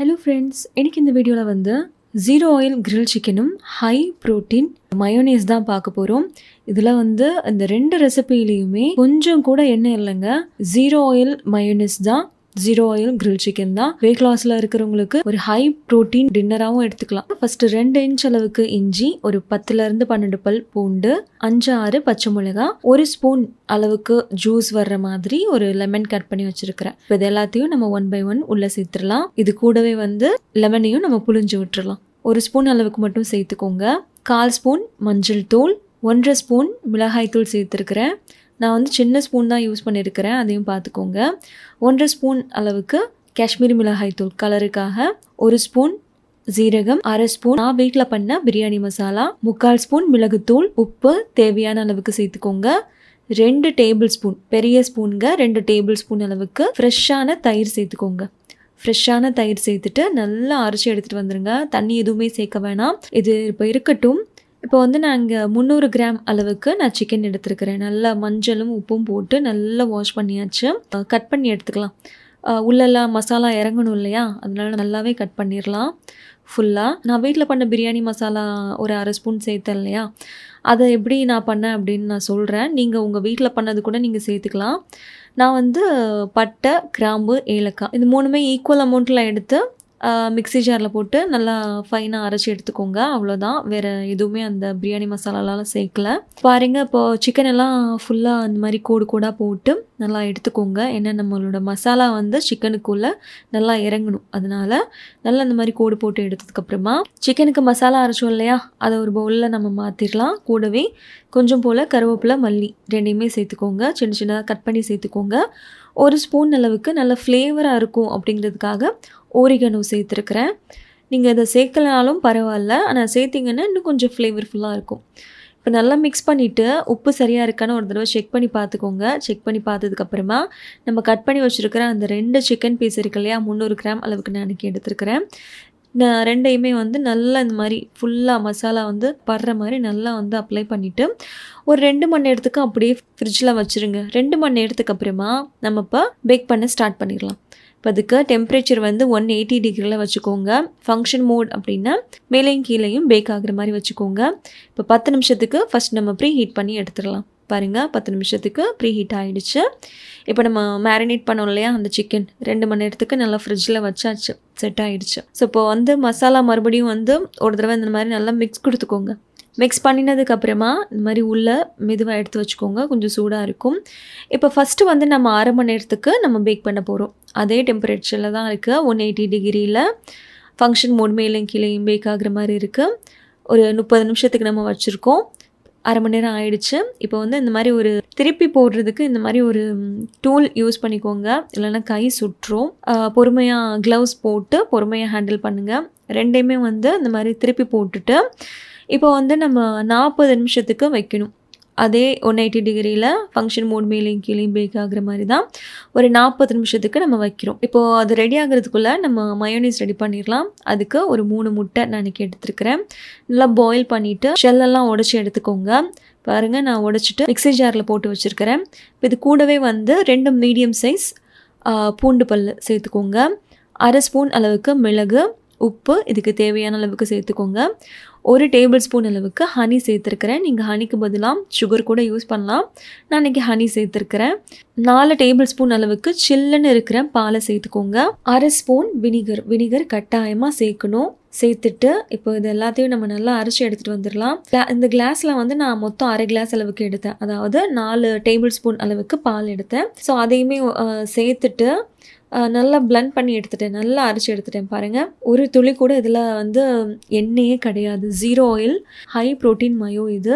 Hello friends எனக்கு இந்த வீடியோவில் வந்து ஜீரோ ஆயில் கிரில் சிக்கனும் ஹை ப்ரோட்டீன் மயோனேஸ் தான் பார்க்க போகிறோம் இதில் வந்து இந்த ரெண்டு ரெசிபிலையுமே கொஞ்சம் கூட எண்ணெய் இல்லைங்க. ஜீரோ ஆயில் மயோனேஸ் தான் ஜீரோ ஆயில் கிரில் சிக்கன் தான். வெயிட் லாஸில் இருக்கிறவங்களுக்கு ஒரு ஹை ப்ரோட்டீன் டின்னராகவும் எடுத்துக்கலாம். ஃபர்ஸ்ட் ரெண்டு இன்ச் அளவுக்கு இஞ்சி ஒரு பத்துலேருந்து பன்னெண்டு பல் பூண்டு அஞ்சு ஆறு பச்சை மிளகா ஒரு ஸ்பூன் அளவுக்கு ஜூஸ் வர்ற மாதிரி ஒரு லெமன் கட் பண்ணி வச்சிருக்கிறேன். இப்போ இது எல்லாத்தையும் நம்ம ஒன் பை ஒன் உள்ளே சேர்த்துடலாம். இது கூடவே வந்து லெமனையும் நம்ம புழிஞ்சு விட்டுறலாம். ஒரு ஸ்பூன் அளவுக்கு மட்டும் சேர்த்துக்கோங்க. கால் ஸ்பூன் மஞ்சள் தூள் ஒன்றரை ஸ்பூன் மிளகாய் தூள் சேர்த்துருக்கிறேன். நான் வந்து சின்ன ஸ்பூன் தான் யூஸ் பண்ணியிருக்கிறேன் அதையும் பார்த்துக்கோங்க. ஒன்றரை ஸ்பூன் அளவுக்கு காஷ்மீரி மிளகாய் தூள் கலருக்காக ஒரு ஸ்பூன் ஜீரகம் அரை ஸ்பூன் நான் வீட்டில் பண்ண பிரியாணி மசாலா முக்கால் ஸ்பூன் மிளகுத்தூள் உப்பு தேவையான அளவுக்கு சேர்த்துக்கோங்க. ரெண்டு டேபிள் ஸ்பூன் பெரிய ஸ்பூனுங்க ரெண்டு டேபிள் ஸ்பூன் அளவுக்கு ஃப்ரெஷ்ஷான தயிர் சேர்த்துக்கோங்க. ஃப்ரெஷ்ஷான தயிர் சேர்த்துட்டு நல்லா அரைச்சி எடுத்துகிட்டு வந்துடுங்க தண்ணி எதுவுமே சேர்க்க வேணாம். இது இப்போ இருக்கட்டும். இப்போ வந்து நான் இங்கே முந்நூறு கிராம் அளவுக்கு நான் சிக்கன் எடுத்துருக்கிறேன். நல்லா மஞ்சளும் உப்பும் போட்டு நல்லா வாஷ் பண்ணியாச்சு. கட் பண்ணி எடுத்துக்கலாம். உள்ளெல்லாம் மசாலா இறங்கணும் இல்லையா? அதனால நல்லாவே கட் பண்ணிடலாம் ஃபுல்லாக நான் வீட்டில் பண்ண பிரியாணி மசாலா ஒரு அரை ஸ்பூன் சேர்த்தேன் இல்லையா? அதை எப்படி நான் பண்ணேன் அப்படின்னு நான் சொல்கிறேன் நீங்கள் உங்கள் வீட்டில் பண்ணது கூட நீங்கள் சேர்த்துக்கலாம். நான் வந்து பட்டை கிராம்பு ஏலக்காய் இது மூணுமே ஈக்குவல் அமௌண்ட்டில் எடுத்து மிக்ஸி ஜாரில் போட்டு நல்லா ஃபைனாக அரைச்சி எடுத்துக்கோங்க. அவ்வளோதான் வேறு எதுவுமே அந்த பிரியாணி மசாலாலாம் சேர்க்கல. பாருங்க இப்போது சிக்கன் எல்லாம் ஃபுல்லாக அந்த மாதிரி கோடு கோடாக போட்டு நல்லா எடுத்துக்கோங்க. ஏன்னா நம்மளோட மசாலா வந்து சிக்கனுக்குள்ளே நல்லா இறங்கணும். அதனால நல்லா அந்த மாதிரி கோடு போட்டு எடுத்ததுக்கப்புறமா சிக்கனுக்கு மசாலா அரைச்சோம் இல்லையா? அதை ஒரு பவுலில் நம்ம மாற்றிடலாம் கூடவே கொஞ்சம் போல் கருவேப்பிலை மல்லி ரெண்டையுமே சேர்த்துக்கோங்க. சின்ன சின்னதாக கட் பண்ணி சேர்த்துக்கோங்க. ஒரு ஸ்பூன் அளவுக்கு நல்ல ஃப்ளேவராக இருக்கும் அப்படிங்கிறதுக்காக ஓரிகனோ சேர்த்துருக்குறேன். நீங்கள் இதை சேர்க்கலனாலும் பரவாயில்ல. ஆனால் சேர்த்திங்கன்னா இன்னும் கொஞ்சம் ஃப்ளேவர்ஃபுல்லாக இருக்கும். இப்போ நல்லா மிக்ஸ் பண்ணிவிட்டு உப்பு சரியாக இருக்கான்னு ஒரு தடவை செக் பண்ணி பார்த்துக்கோங்க. செக் பண்ணி பார்த்ததுக்கப்புறமா நம்ம கட் பண்ணி வச்சுருக்கிற அந்த ரெண்டு சிக்கன் பீஸ் இருக்கு இல்லையா? முந்நூறு கிராம் அளவுக்கு நான் இன்றைக்கி எடுத்துருக்கிறேன். நான் ரெண்டையுமே வந்து நல்லா இந்த மாதிரி ஃபுல்லாக மசாலா வந்து படுற மாதிரி நல்லா வந்து அப்ளை பண்ணிவிட்டு ஒரு ரெண்டு மணி நேரத்துக்கு அப்படியே ஃப்ரிட்ஜில் வச்சுருங்க. ரெண்டு மணி நேரத்துக்கு அப்புறமா நம்ம இப்போ பேக் பண்ண ஸ்டார்ட் பண்ணிடலாம். இப்போ அதுக்கு டெம்பரேச்சர் வந்து ஒன் எயிட்டி டிகிரியில் வச்சுக்கோங்க. ஃபங்க்ஷன் மோட் அப்படின்னா மேலேயும் கீழேயும் பேக் ஆகுற மாதிரி வச்சுக்கோங்க. இப்போ பத்து நிமிஷத்துக்கு ஃபஸ்ட் நம்ம ப்ரீ ஹீட் பண்ணி எடுத்துடலாம். பாருங்கள் பத்து நிமிஷத்துக்கு ப்ரீ ஹீட் ஆகிடுச்சு இப்போ நம்ம மேரினேட் பண்ணோம் இல்லையா அந்த சிக்கன் ரெண்டு மணி நேரத்துக்கு நல்லா ஃப்ரிட்ஜில் வச்சாச்சு செட் ஆகிடுச்சு ஸோ இப்போ வந்து மசாலா மறுபடியும் வந்து ஒரு தடவை இந்த மாதிரி நல்லா மிக்ஸ் கொடுத்துக்கோங்க. மிக்ஸ் பண்ணினதுக்கப்புறமா இந்த மாதிரி உள்ளே மெதுவாக எடுத்து வச்சுக்கோங்க கொஞ்சம் சூடாக இருக்கும். இப்போ ஃபஸ்ட்டு வந்து நம்ம அரை மணி நேரத்துக்கு நம்ம பேக் பண்ண போகிறோம் அதே டெம்பரேச்சரில் தான் இருக்குது ஒன் எயிட்டி டிகிரியில் ஃபங்க்ஷன் மோட் மேலேயும் கீழேயும் பேக் ஆகுற மாதிரி இருக்குது ஒரு முப்பது நிமிஷத்துக்கு நம்ம வச்சுருக்கோம். அரை மணி நேரம் ஆயிடுச்சு. இப்போ வந்து இந்த மாதிரி ஒரு திருப்பி போடுறதுக்கு இந்த மாதிரி ஒரு டூல் யூஸ் பண்ணிக்கோங்க. இல்லைன்னா கை சுற்றும். பொறுமையாக க்ளவுஸ் போட்டு பொறுமையாக ஹேண்டில் பண்ணுங்கள் ரெண்டையுமே வந்து இந்த மாதிரி திருப்பி போட்டுட்டு இப்போ வந்து நம்ம நாற்பது நிமிஷத்துக்கு வைக்கணும். அதே ஒன் எயிட்டி டிகிரியில் ஃபங்க்ஷன் மோட் மேலேயும் கீழேயும் பேக் ஆகுற மாதிரி தான் ஒரு நாற்பது நிமிஷத்துக்கு நம்ம வைக்கிறோம். இப்போது அது ரெடி ஆகிறதுக்குள்ளே நம்ம மயோனைஸ் ரெடி பண்ணிடலாம் அதுக்கு ஒரு மூணு முட்டை நான் இன்றைக்கி எடுத்துருக்கிறேன். நல்லா பாயில் பண்ணிவிட்டு ஷெல்லெல்லாம் உடச்சி எடுத்துக்கோங்க. பாருங்கள் நான் உடச்சிட்டு மிக்சி ஜாரில் போட்டு வச்சுருக்கிறேன். இப்போ இது கூடவே வந்து ரெண்டு மீடியம் சைஸ் பூண்டு பல் சேர்த்துக்கோங்க. அரை ஸ்பூன் அளவுக்கு மிளகு உப்பு இதுக்கு தேவையான அளவுக்கு சேர்த்துக்கோங்க. ஒரு டேபிள் ஸ்பூன் அளவுக்கு ஹனி சேர்த்துருக்கிறேன். நீங்கள் ஹனிக்கு பதிலாக சுகர் கூட யூஸ் பண்ணலாம். நான் இன்றைக்கி ஹனி சேர்த்துருக்கிறேன். நாலு டேபிள் ஸ்பூன் அளவுக்கு சில்லுன்னு இருக்கிற பாலை சேர்த்துக்கோங்க. அரை ஸ்பூன் வினிகர் வினிகர் கட்டாயமாக சேர்க்கணும். சேர்த்துட்டு இப்போ இது எல்லாத்தையும் நம்ம நல்லா அரைச்சி எடுத்துகிட்டு வந்துடலாம். இந்த கிளாஸில் வந்து நான் மொத்தம் அரை கிளாஸ் அளவுக்கு எடுத்தேன். அதாவது நாலு டேபிள் ஸ்பூன் அளவுக்கு பால் எடுத்தேன். ஸோ அதையுமே சேர்த்துட்டு நல்லா பிளண்ட் பண்ணி எடுத்துட்டேன். நல்லா அரைச்சி எடுத்துட்டேன் பாருங்கள் ஒரு துளி கூட இதில் வந்து எண்ணெயே கிடையாது. Zero oil high protein mayo இது.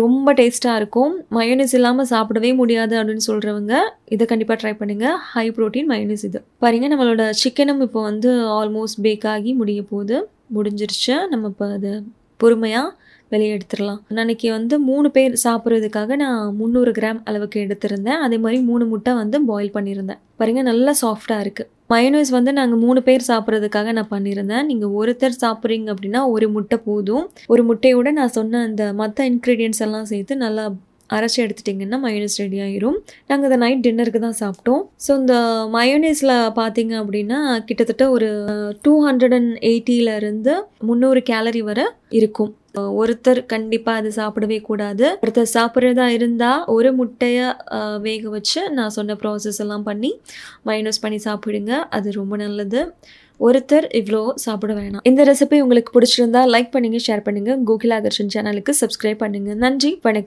ரொம்ப டேஸ்ட்டாக இருக்கும். மயோனிஸ் இல்லாமல் சாப்பிடவே முடியாது அப்படின்னு சொல்கிறவங்க இதை கண்டிப்பாக ட்ரை பண்ணுங்கள் ஹை ப்ரோட்டீன் மயோனிஸ் இது. பாருங்கள் நம்மளோட சிக்கனும் இப்போ வந்து ஆல்மோஸ்ட் பேக் ஆகி முடிய போகுது. முடிஞ்சிருச்சு. நம்ம இப்போ அதை பொறுமையாக வெளியே எடுத்துடலாம். அன்னைக்கு வந்து மூணு பேர் சாப்பிட்றதுக்காக நான் முந்நூறு கிராம் அளவுக்கு எடுத்திருந்தேன். அதே மாதிரி மூணு முட்டை வந்து பாயில் பண்ணியிருந்தேன். பாருங்கள் நல்லா சாஃப்டாக இருக்குது மயனோஸ் வந்து நாங்கள் மூணு பேர் சாப்பிட்றதுக்காக நான் பண்ணியிருந்தேன். நீங்கள் ஒருத்தர் சாப்பிட்றீங்க அப்படின்னா ஒரு முட்டை போதும். ஒரு முட்டையோட நான் சொன்ன அந்த மற்ற இன்க்ரீடியன்ஸ் எல்லாம் சேர்த்து நல்லா அரைச்சி எடுத்துட்டிங்கன்னா மயோனஸ் ரெடி ஆயிரும். நாங்கள் இதை நைட் டின்னருக்கு தான் சாப்பிட்டோம். ஸோ இந்த மயோனைஸில் பார்த்தீங்க அப்படின்னா கிட்டத்தட்ட ஒரு டூ ஹண்ட்ரட் அண்ட் எயிட்டியிலேருந்து முந்நூறு கேலரி வரை இருக்கும். ஒருத்தர் கண்டிப்பாக அது சாப்பிடவே கூடாது. ஒருத்தர் சாப்பிட்றதா இருந்தால் ஒரு முட்டையை வேக வச்சு நான் சொன்ன ப்ராசஸ் எல்லாம் பண்ணி மைனஸ் பண்ணி சாப்பிடுங்க. அது ரொம்ப நல்லது. ஒருத்தர் இவ்வளோ சாப்பிட வேணாம். இந்த ரெசிபி உங்களுக்கு பிடிச்சிருந்தா லைக் பண்ணுங்க ஷேர் பண்ணுங்க. கோகிலா தர்ஷன் சேனலுக்கு சப்ஸ்கிரைப் பண்ணுங்க. நன்றி வணக்கம்.